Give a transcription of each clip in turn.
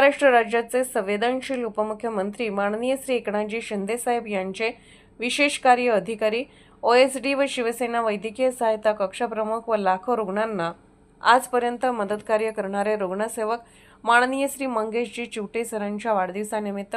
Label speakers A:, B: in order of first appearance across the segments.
A: महाराष्ट्र राज्याचे संवेदनशील उपमुख्यमंत्री माननीय श्री एकनाथजी शिंदेसाहेब यांचे विशेष कार्य अधिकारी ओ एस डी व शिवसेना वैद्यकीय सहायता कक्षप्रमुख व लाखो रुग्णांना आजपर्यंत मदतकार्य करणारे रुग्णसेवक माननीय श्री मंगेशजी चिवटे सरांच्या वाढदिवसानिमित्त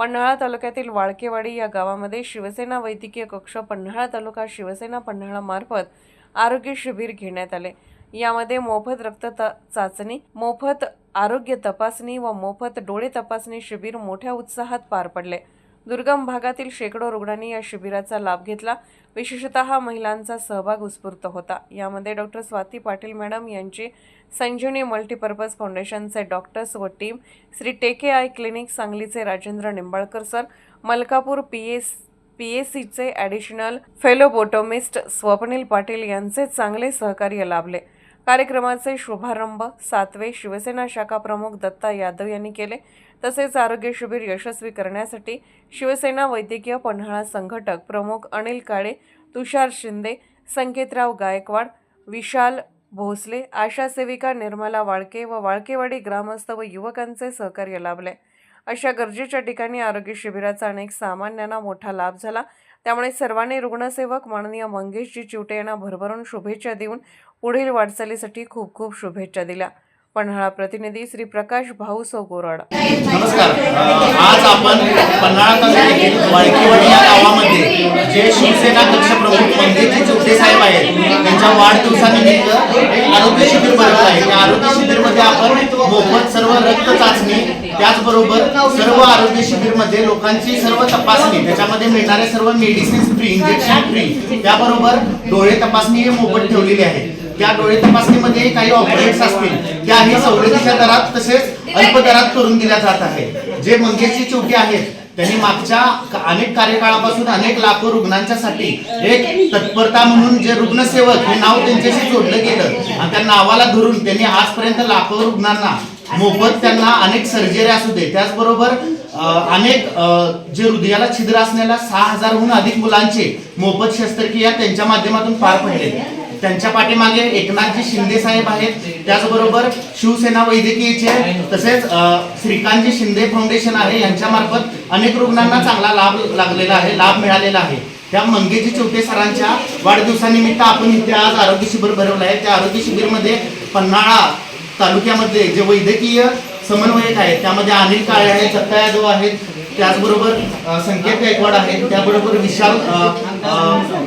A: पन्हाळा तालुक्यातील वाळकेवाडी या गावामध्ये शिवसेना वैद्यकीय कक्ष पन्हाळा तालुका शिवसेना पन्हाळामार्फत आरोग्य शिबिर घेण्यात आले. यामध्ये मोफत रक्त चाचणी मोफत आरोग्य तपासणी व मोफत डोळे तपासणी शिबिर मोठ्या उत्साहात पार पडले. दुर्गम भागातील शेकडो रुग्णांनी या शिबिराचा लाभ घेतला. विशेषतः महिलांचा सहभाग उत्स्फूर्त होता. यामध्ये डॉक्टर स्वाती पाटील मॅडम यांची संजीवनी मल्टीपर्पज फाउंडेशनचे डॉक्टर्स व team Shri Teke eye clinic सांगलीचे Rajendra Nimbalkar sir Malkapur P S P S सीचे ॲडिशनल फेलोबोटोमिस्ट स्वप्नील पाटील यांचे चांगले सहकार्य लाभले. कार्यक्रमाचे शुभारंभ सातवे शिवसेना शाखा प्रमुख दत्ता यादव यांनी केले. तसेच आरोग्य शिबिर यशस्वी करण्यासाठी शिवसेना वैद्यकीय पन्हाळा संघटक प्रमुख अनिल काळे तुषार शिंदे संकेतराव गायकवाड विशाल भोसले आशा सेविका निर्मला वाळके व वाळकेवाडी ग्रामस्थ व युवकांचे सहकार्य लाभले. अशा गरजेच्या ठिकाणी आरोग्य शिबिराचा अनेक सामान्यांना मोठा लाभ झाला. त्यामुळे सर्वांनी रुग्णसेवक माननीय मंगेशजी चिवटे यांना भरभरून शुभेच्छा देऊन पुढील वाटचालीसाठी खूप खूप शुभेच्छा दिल्या. पन्हाळा प्रतिनिधी श्री प्रकाश भाऊसो गोराड
B: नमस्कार. आज आपण पन्हाळा तालुक्यातील वाळकीवाडी या गावामध्ये जे शिवसेना पक्षप्रमुख मंदिरजी चौधरी साहेब आहेत त्यांच्या वाढदिवसानिमित्त आरोग्य शिबिर भरत आहे. त्या आरोग्य शिबिरमध्ये आपण मोफत सर्व रक्त चाचणी त्याचबरोबर सर्व आरोग्य शिबिरमध्ये लोकांची सर्व तपासणी त्याच्यामध्ये मिळणारे सर्व मेडिसिन्स फ्री इंजेक्शन फ्री त्याबरोबर डोळे तपासणी हे मोफत ठेवलेली आहे. त्या डोळे तपासणीमध्ये काही ऑपरेट्स असतील त्याही सवलतीच्या दरात तसेच अल्प दरात करून दिल्या जात आहे जे मंगेशची चौकी आहेत त्यांनी मागच्या अनेक कार्यकाळापासून अनेक लाखो रुग्णांच्यासाठी एक तत्परता म्हणून जे रुग्णसेवक हे नाव त्यांच्याशी जोडलं गेलं आणि त्या नावाला धरून त्यांनी आजपर्यंत लाखो रुग्णांना मोफत त्यांना अनेक सर्जरी असू दे. त्याचबरोबर अनेक जे हृदयाला छिद्र असलेल्या सहा हजारहून अधिक मुलांचे मोफत शस्त्रक्रिया त्यांच्या माध्यमातून पार पडले. त्यांच्या पाठीमागे एकनाथजी शिंदे साहेब आहेत. त्याचबरोबर शिवसेना वैद्यकीयचे तसेच श्रीकांतजी शिंदे फाउंडेशन आहे. यांच्या मार्फत अनेक रुग्णांना चांगला लाभ लागलेला आहे लाभ मिळालेला आहे. त्या मंगेजी चौटे सरांच्या वाढदिवसानिमित्त आपण इथे आज आरोग्य शिबिर भरवलं आहे. त्या आरोग्य शिबिरमध्ये पन्हाळा तालुक्यामध्ये जे वैद्यकीय समन्वयक आहेत त्यामध्ये अनिल काळे आहेत दत्ता यादव आहेत त्याचबरोबर संकेत गायकवाड आहेत त्याबरोबर विशाल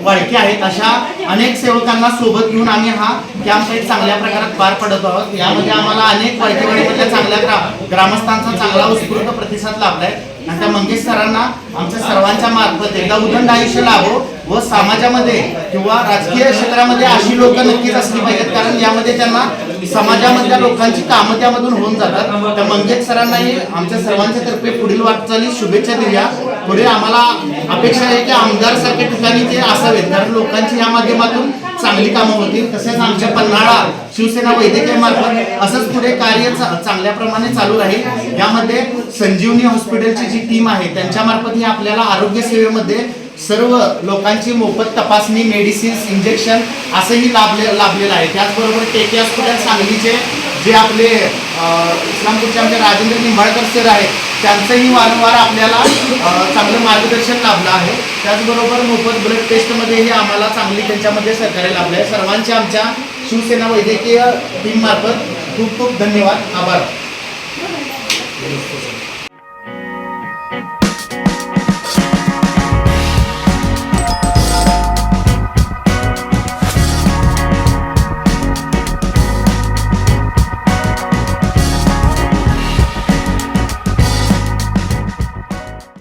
B: वाळके आहेत. अशा अनेक सेवकांना सोबत घेऊन आम्ही हा कॅम्प एक चांगल्या प्रकारात पार पडत आहोत. यामध्ये आम्हाला अनेक वाळकेवाडीमधल्या चांगल्या ग्रा ग्रामस्थांचा चांगला उत्स्फूर्त प्रतिसाद लाभलाय. आणि त्या मंगेश सरांना आमच्या सर्वांच्या मार्फत एकदा उदंड आयुष्य लाभो व समाजामध्ये किंवा राजकीय क्षेत्रामध्ये अशी लोक नक्कीच असली पाहिजेत. कारण यामध्ये त्यांना समाजामधल्या लोकांची कामं त्यामधून होऊन जातात. त्या मंगेश सरांनाही आमच्या सर्वांच्या तर्फे पुढील वाटचाली शुभेच्छा दिल्या पुढे आम्हाला अपेक्षा आहे की आमदार सारख्या ठिकाणी ते असावेत. कारण लोकांची या माध्यमातून चांगली कामं होतील. तसेच आमच्या पन्हाळा शिवसेना वैद्यकीय मार्फत असंच पुढे कार्य चांगल्या प्रमाणे चालू राहील. यामध्ये संजीवनी हॉस्पिटलची जी टीम आहे त्यांच्या मार्फत ही आपल्याला आरोग्य सेवेमध्ये सर्व लोकांची मोफत तपासणी मेडिसिन्स इंजेक्शन असंही लाभले लाभलेलं आहे. त्याचबरोबर टेके हॉस्पिटल सांगलीचे जे आपले इस्लामपूरचे आमचे राजेंद्र निंबाळकर सर आहेत त्यांचंही वारंवार आपल्याला चांगलं मार्गदर्शन लाभलं आहे. त्याचबरोबर मोफत ब्लड टेस्टमध्येही आम्हाला चांगली त्यांच्यामध्ये सहकार्य लाभलं आहे सर्वांचे आमच्या शिवसेना वैद्यकीय टीममार्फत खूप खूप धन्यवाद. आभार.